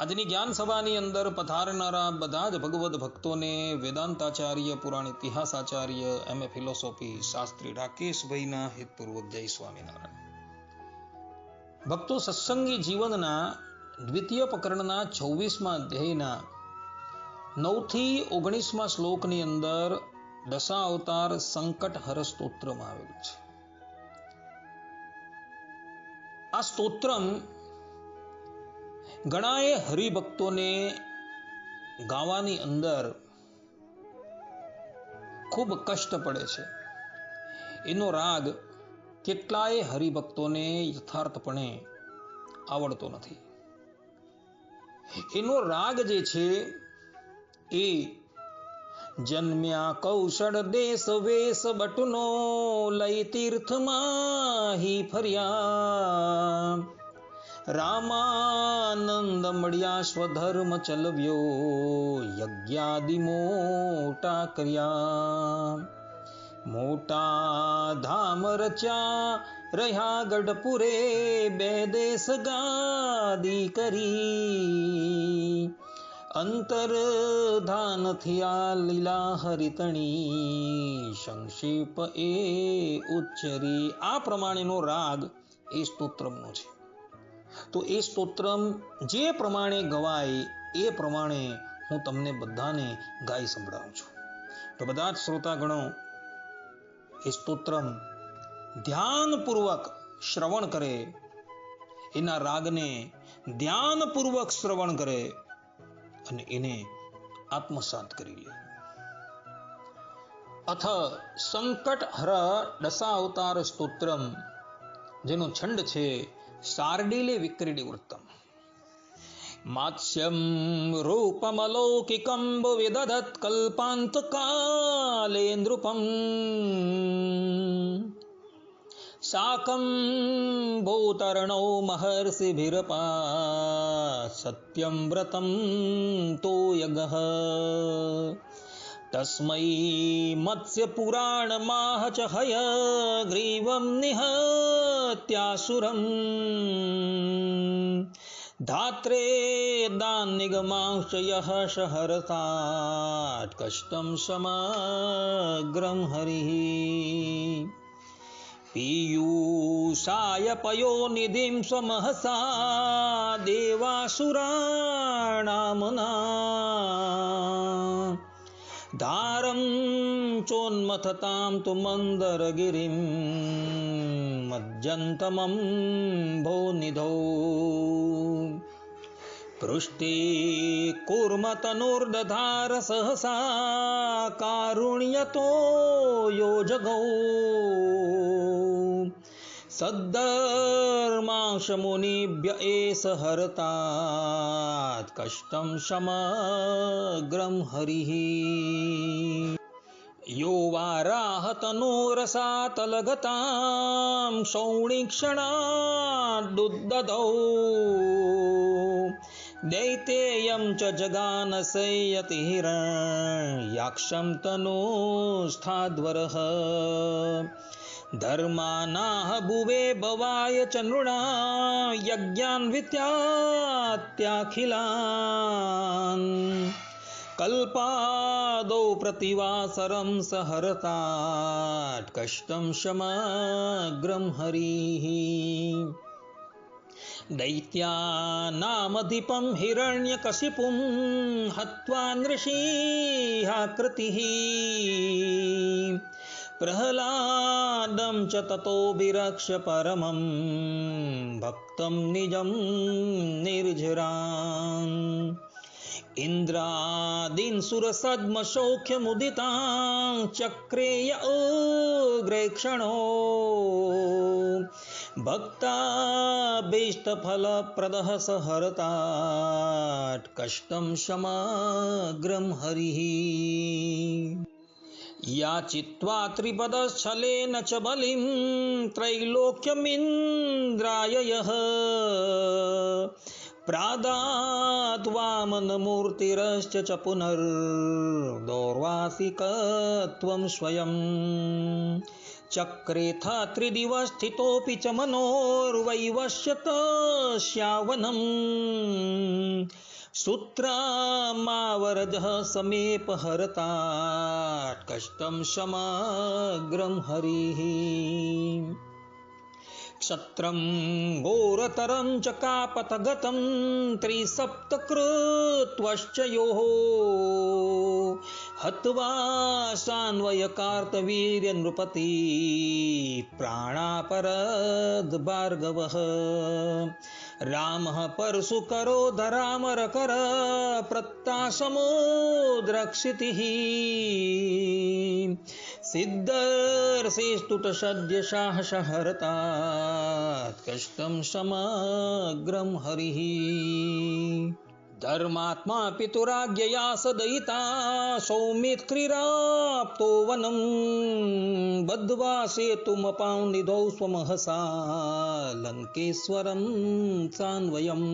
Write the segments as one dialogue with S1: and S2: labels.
S1: આજની જ્ઞાન સભાની અંદર પધારનારા બધા જ ભગવદ્ ભક્તોને વેદાંતાચાર્ય, પુરાણ ઇતિહાસાચાર્ય, એમ. એ. ફિલોસોફી, શાસ્ત્રી રાકેશભાઈના હિતપૂર્વક જય સ્વામિનારાયણ. ભક્તો સત્સંગી જીવનના દ્વિતીય પ્રકરણના છવ્વીસમાં અધ્યાયના નવથી ઓગણીસમાં શ્લોકની અંદર દશા અવતાર સંકટ હર સ્તોત્રમાં આવેલું છે. આ સ્તોત્રમ ઘણાએ હરિભક્તોને ગાવાની અંદર ખૂબ કષ્ટ પડે છે. એનો રાગ કેટલાય હરિભક્તોને યથાર્થપણે આવડતો નથી. એનો રાગ જે છે એ જન્મ્યા કૌશળ દેશ વેશ બટુનો લઈ તીર્થમાં ફર્યા. રામાનંદ મળ્યા સ્વધર્મ ચલવ્યો, યજ્ઞાદિ મોટા કર્યા. મોટા ધામ રચ્યા, રહ્યા ગઢપુરે બે દેશ ગાદી કરી. અંતર ધાન થયા લીલા હરિતણી સંક્ષેપ એ ઉચ્ચરી. આ પ્રમાણેનો રાગ એ સ્તોત્રમનો છે. તો એ સ્તોત્રમ જે પ્રમાણે ગવાય, એ પ્રમાણે હું તમને બધાને ગાઈ સંભળાવું છું. તો બધા જ શ્રોતાગણો, એ સ્તોત્રમ ધ્યાનપૂર્વક શ્રવણ કરે, એના રાગને ધ્યાનપૂર્વક શ્રવણ કરે અને એને આત્મસાત કરી લે. અથ સંકટ હર દશા અવતાર સ્તોત્રમ, જેનો છંડ છે शार्डीले विक्रीडिवृत्तम् मात्स्यं रूपमलौकिकं विदधत् कल्पान्तकाले नृपम् शाकं भूतरणौ महर्षिभिरपा सत्यं व्रतं तो यगः तस्मै मत्स्यपुराणमाह च हय ग्रीवं निहत्यासुरम्। धात्रे धात्रेदान्निगमांश्च यः शहरतात् कष्टं समग्रं हरिः। पीयूषाय पयोनिधिं स्वमहसा देवासुराणामुना। दारं चोन्मथतां तु मन्दरगिरिं मज्जन्तमं भो निधौ पृष्टी कुर्मतनुर्दधारसहसा कारुण्यतो योजगौ। सद्धर्मांशमुनिभ्य एष हरतात् कष्टं समग्रं हरिः। यो वाराहतनोरसातलगतां सौणीक्षणाद्दुद्ददौ दैतेयं च जगानसयति हिरण्याक्षं ધર્માનાહ ભુવે ભવાય ચ નૃણા યજ્ઞાન્વિત્યાત્યાખિલાન કલ્પાદૌ પ્રતિવાસરમ સહરતાટ કષ્ટમ સમગ્રમ હરિઃ દૈત્યાનામધિપમ હિરણ્યકશિપું હત્વા નૃષીહાકૃતિઃ प्रह्लादं च ततो विरक्ष परमं भक्तं निजं निर्झराम् इन्द्रादीन् सुरसद्मसौख्यमुदितां चक्रेय उग्रेक्षणो भक्ताभीष्टफलप्रदः स हरतात् कष्टं समग्रं हरिः याचित्वा त्रिपदच्छलेन च बलिं त्रैलोक्यमिन्द्राय यः। प्रादात् वामनमूर्तिरश्च च पुनर्दौर्वासिकत्वं स्वयं। चक्रेथ त्रिदिवस्थितोऽपि च मनोर्वैवश्यतस्यावनम् सूत्रामावरजः समेपहरतात् कष्टं समग्रं हरिः। क्षत्रं घोरतरं च कापतगतं त्रिसप्तकृत्वश्च योः। हत्वा सान्वयकार्तवीर्यनृपति प्राणापरद्भार्गवः रामः परशुकरो धरामरकर प्रत्तासमुद्रक्षितिः सिद्धर्षेस्तुटसद्यसाहसहरतात् कष्टं समग्रं हरिः धर्मात्मा पितुराज्ञया सदयिता सौमित्रिराप्तो वनं बद्ध्वा सेतुमपां निधौ स्वमहसा लङ्केश्वरं सान्वयम्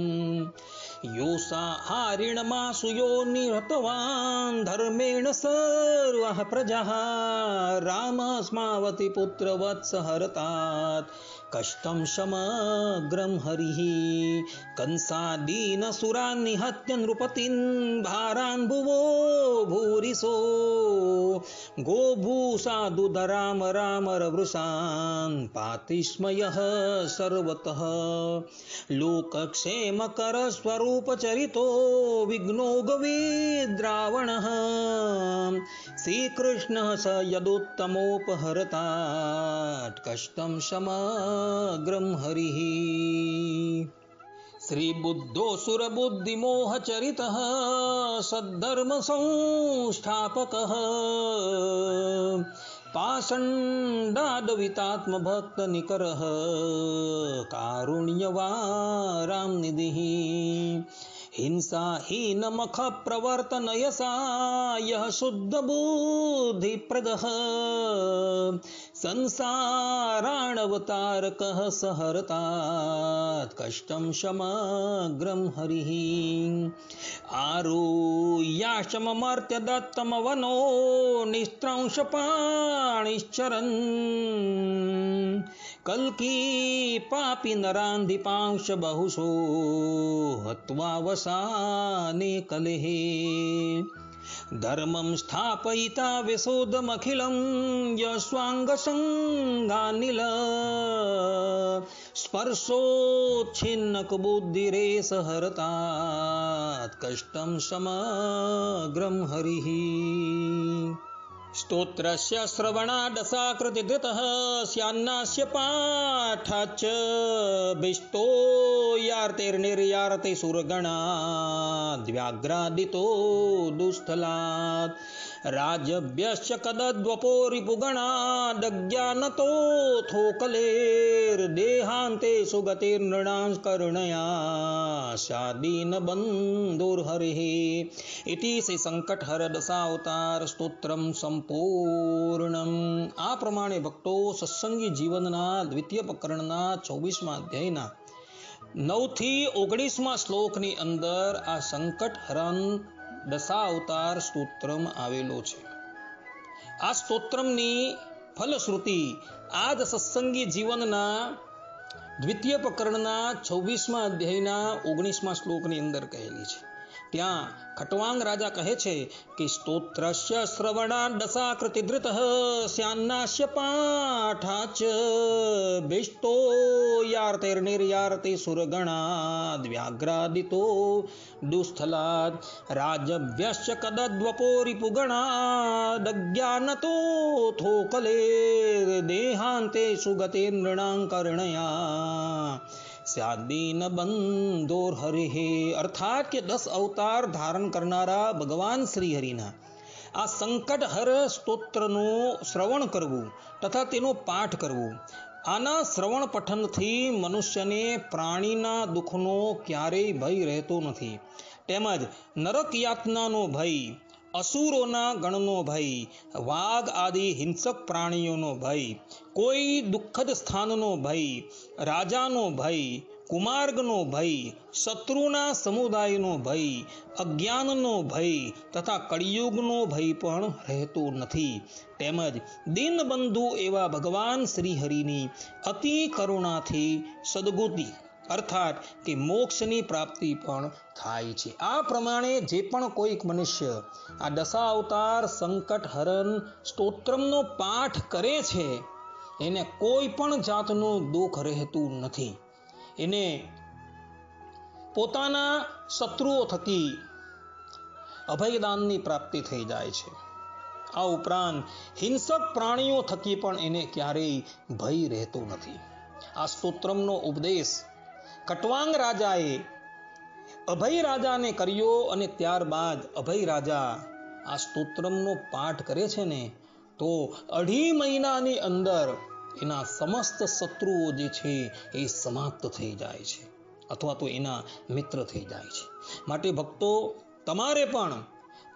S1: योऽसाहारिणमासु यो निहतवान् धर्मेण सर्वः प्रजाः रामस्मावति पुत्रवत्सहरतात् कष्टं समग्रं हरिः। कंसादीनसुरान् निहत्य नृपतीन् भारान् भुवो भूरिसो। गोभूषादुदराम रामरवृषान् पातिस्मयः सर्वतः। लोकक्षेमकरस्वरूपचरितो विघ्नो गवीद्रावणः श्रीकृष्णः स यदुत्तमोपहरतात् कष्टं समग्रं हरिः श्रीबुद्धोऽसुरबुद्धिमोहचरितः सद्धर्मसंस्थापकः पाषण्डादवितात्मभक्तनिकरः कारुण्यवारां निधिः हिंसाहीनमखप्रवर्तनयसा यः शुद्धबुद्धिप्रदः संसाराणवतारकः सहरतात् कष्टं समग्रं हरिः। आरुह्याशममर्त्यदत्तमवनो निस्त्रंशपाणिश्चरन्। कल्की पापि नरान्धिपांश बहुशो हत्वा वसाने कलेः धर्मं स्थापयिता विशोदमखिलं यस्वाङ्गसङ्गानिल स्पर्शोच्छिन्नकबुद्धिरेसहरतात् कष्टं समग्रं हरिः स्तोत्रस्य श्रवणाडसाकृतिधृतः स्यान्नास्य पाठाच्च विस्तो यार्तिर्निर्यार्ति सुरगणाद्व्याघ्रादितो दुस्थलात् राजभ्यश्च कदद्वपो रिपुगणादज्ञानतोऽथोकलेर्देहान्ते सुगतिर्नृणांस्करुणया, शादीनबन्धुर्हरिः। इति श्रीसङ्कटहरदशावतारस्तोत्रं सम्प સંપૂર્ણમ. આ પ્રમાણે ભક્તો સત્સંગી જીવનના દ્વિતીય પ્રકરણના ચોવીસમાં અધ્યાયના નવથી ઓગણીસમાં શ્લોકની અંદર આ સંકટ હરણ દશાવતાર સ્તોત્રમ આવેલો છે. આ સ્તોત્રમની ફલશ્રુતિ આ જ સત્સંગી જીવનના દ્વિતીય પ્રકરણના છવ્વીસમાં અધ્યાયના ઓગણીસમાં શ્લોકની અંદર કહેલી છે. ત્યાં ખટવાંગ રાજા કહે છે કે સ્તોત્રસ્ય શ્રવણા દશાકૃતિ ધૃત સ્યાન્નાસ્ય પાઠાચ ભિષ્ટો યાર્તૈર્નિર્યાર્તિ સુરગણાદ વ્યાઘ્રાદિતો દુસ્થલાદ રાજભ્યશ્ચ કદદ્વપોરિપુગણાદજ્ઞાનતો થોકલેર દેહાંતે સુગતે કર્ણયા સ્યાદીન બંધોર હરિહે અર્થાત કે દસ અવતાર ધારણ કરનારા ભગવાન શ્રી હરિના આ સંકટહર સ્તોત્રનું શ્રવણ કરવું તથા તેનો પાઠ કરવું. આના શ્રવણ પઠનથી મનુષ્યને પ્રાણીના દુઃખનો ક્યારેય ભય રહેતો નથી. તેમજ નરક યાતનાનો ભય અસુરોના ગણનો ભય, વાઘ આદિ હિંસક પ્રાણીઓનો ભય, કોઈ દુઃખદ સ્થાનનો ભય, રાજાનો ભય, કુમાર્ગનો ભય, શત્રુના સમુદાયનો ભય, અજ્ઞાનનો ભય તથા કળિયુગનો ભય પણ રહેતો નથી. તેમજ દીનબંધુ એવા ભગવાન શ્રીહરિની અતિ કરુણાથી સદગુતિ અર્થાત કે મોક્ષની પ્રાપ્તિ પણ થાય છે. આ પ્રમાણે જે પણ કોઈક મનુષ્ય આ દશા અવતાર, સંકટ, હરણ, સ્તોત્રમનો પાઠ કરે છે, એને કોઈ પણ જાતનું દુઃખ રહેતું નથી. એને પોતાના શત્રુઓ થકી અભયદાનની પ્રાપ્તિ થઈ જાય છે. આ ઉપરાંત હિંસક પ્રાણીઓ થકી પણ એને ક્યારેય ભય રહેતો નથી. આ સ્તોત્રમનો ઉપદેશ કટવાંગ રાજાએ અભય રાજાને કર્યો અને ત્યારબાદ અભય રાજા આ સ્તોત્રમનો પાઠ કરે છે ને, તો અઢી મહિનાની અંદર એના સમસ્ત શત્રુઓ જે છે એ સમાપ્ત થઈ જાય છે, અથવા તો એના મિત્ર થઈ જાય છે. માટે ભક્તો, તમારે પણ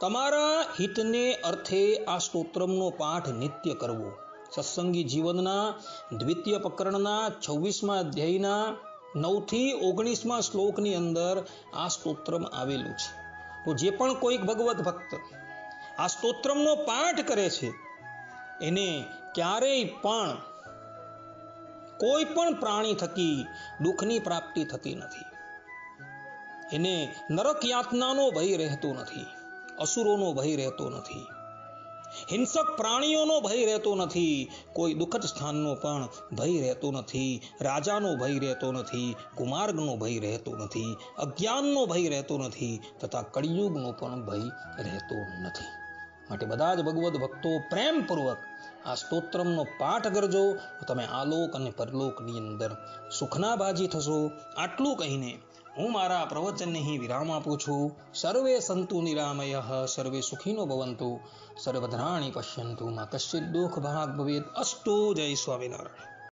S1: તમારા હિતને અર્થે આ સ્તોત્રમનો પાઠ નિત્ય કરવો. સત્સંગી જીવનના, દ્વિતીય પ્રકરણના, છવ્વીસમાં અધ્યાયના નવથી ઓગણીસમાં શ્લોકની અંદર આ સ્તોત્રમ આવેલું છે. તો જે પણ કોઈક ભગવત ભક્ત આ સ્તોત્રમનો પાઠ કરે છે, એને ક્યારેય પણ કોઈ પણ પ્રાણી થકી દુઃખની પ્રાપ્તિ થતી નથી. એને નરક યાતનાનો ભય રહેતો નથી, અસુરોનો ભય રહેતો નથી. હિંસક પ્રાણીઓનો ભય રહેતો નથી, કોઈ દુઃખદ સ્થાનનો પણ ભય રહેતો નથી, રાજાનો ભય રહેતો નથી કુમાર્ગનો ભય રહેતો નથી, અજ્ઞાનનો ભય રહેતો નથી, તથા કળિયુગનો પણ ભય રહેતો નથી. માટે બધા જ ભગવદ્ ભક્તો પ્રેમપૂર્વક આ સ્તોત્રમનો પાઠ કરજો. તમે આલોક અને પરલોકની અંદર સુખના બાજી થશો. આટલું કહીને હું મારા પ્રવચનને અહીં વિરામ આપું છું. સર્વે સંતુ નિરામય, સર્વે સુખીનો ભવંતુ. સર્વધરાણી પશ્યંતુ, માં કશ્ચિત દુઃખ ભાગ ભવેદ. અસ્તુ જય સ્વામિનારાયણ.